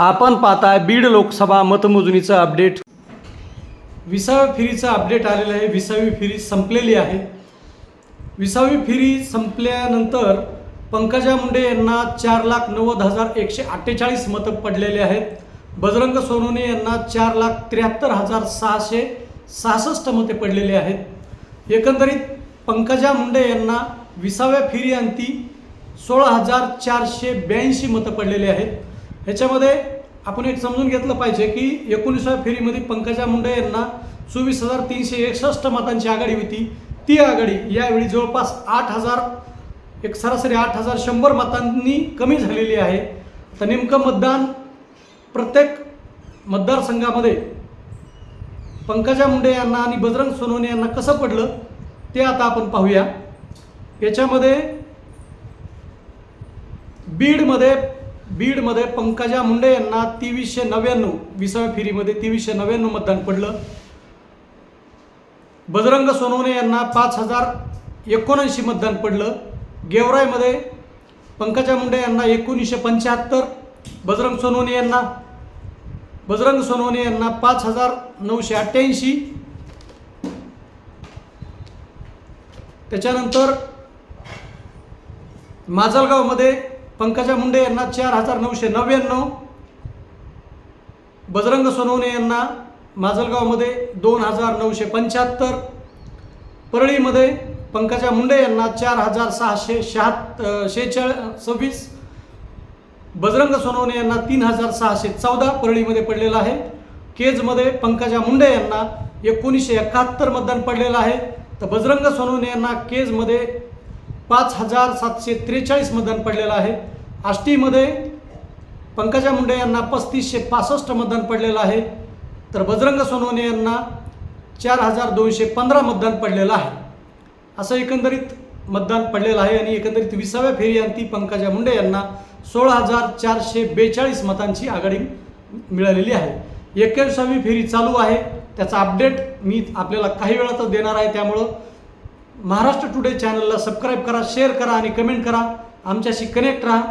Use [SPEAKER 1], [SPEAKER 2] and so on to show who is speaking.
[SPEAKER 1] आपण पाहताय बीड लोकसभा मतमोजणीचं अपडेट. विसाव्या फेरीचं अपडेट आलेलं आहे. विसावी फेरी संपलेली आहे. विसावी फेरी संपल्यानंतर पंकजा मुंडे यांना चार लाख नव्वद हजार एकशे अठ्ठेचाळीस मतं पडलेले आहेत. बजरंग सोनोने यांना चार लाख त्र्याहत्तर हजार सहाशे सहासष्ट मते पडलेले आहेत. एकंदरीत पंकजा मुंडे यांना विसाव्या फेरी अंती सोळा हजार चारशे ब्याऐंशी मतं पडलेली आहेत. ह्याच्यामध्ये आपण एक समजून घेतलं पाहिजे की एकोणीसाव्या फेरीमध्ये पंकजा मुंडे यांना चोवीस हजार तीनशे एकसष्ट मतांची आघाडी होती. ती आघाडी यावेळी जवळपास आठ हजार एक सरासरी आठ हजार शंभर मतांनी कमी झालेली आहे. तर नेमकं मतदान प्रत्येक मतदारसंघामध्ये पंकजा मुंडे यांना आणि बजरंग सोनवणे यांना कसं पडलं ते आता आपण पाहूया. याच्यामध्ये बीडमध्ये बीडमध्ये पंकजा मुंडे यांना तेवीसशे नव्याण्णव विसाव्या फेरीमध्ये तेवीसशे नव्याण्णव मतदान पडलं. बजरंग सोनवणे यांना पाच हजार एकोणऐंशी मतदान पडलं. गेवरायमध्ये पंकजा मुंडे यांना एकोणीसशे पंच्याहत्तर बजरंग सोनवणे यांना बजरंग सोनवणे यांना पाच हजार नऊशे अठ्ठ्याऐंशी. त्याच्यानंतर माजलगावमध्ये पंकजा मुंडे यांना चार हजार नऊशे नव्याण्णव बजरंग सोनवणे यांना माजलगावमध्ये दोन हजार नऊशे पंच्याहत्तर परळीमध्ये पंकजा मुंडे यांना चार हजार सहाशे शहात् शेहेचाळ सव्वीस बजरंग सोनवणे यांना तीन हजार सहाशे चौदा परळीमध्ये पडलेलं आहे. केजमध्ये पंकजा मुंडे यांना एकोणीसशे एकाहत्तर मतदान पडलेलं आहे. तर बजरंग सोनवणे यांना केजमध्ये पाच हजार सातशे त्रेचाळीस मतदान पडलेलं आहे. आष्टीमध्ये पंकजा मुंडे यांना पस्तीसशे पासष्ट मतदान पडलेलं आहे. तर बजरंग सोनवणे यांना चार हजार दोनशे पंधरा मतदान पडलेलं आहे. असं एकंदरीत मतदान पडलेलं आहे आणि एकंदरीत विसाव्या फेरी पंकजा मुंडे यांना सोळा हजार चारशे बेचाळीस मतांची आघाडी मिळालेली आहे. एक्क्याऐंसावी फेरी चालू आहे. त्याचा अपडेट मी आपल्याला काही वेळातच देणार आहे. त्यामुळं महाराष्ट्र टुडे चॅनलला सबस्क्राईब करा शेअर करा आणि कमेंट करा. आमच्याशी कनेक्ट राहा.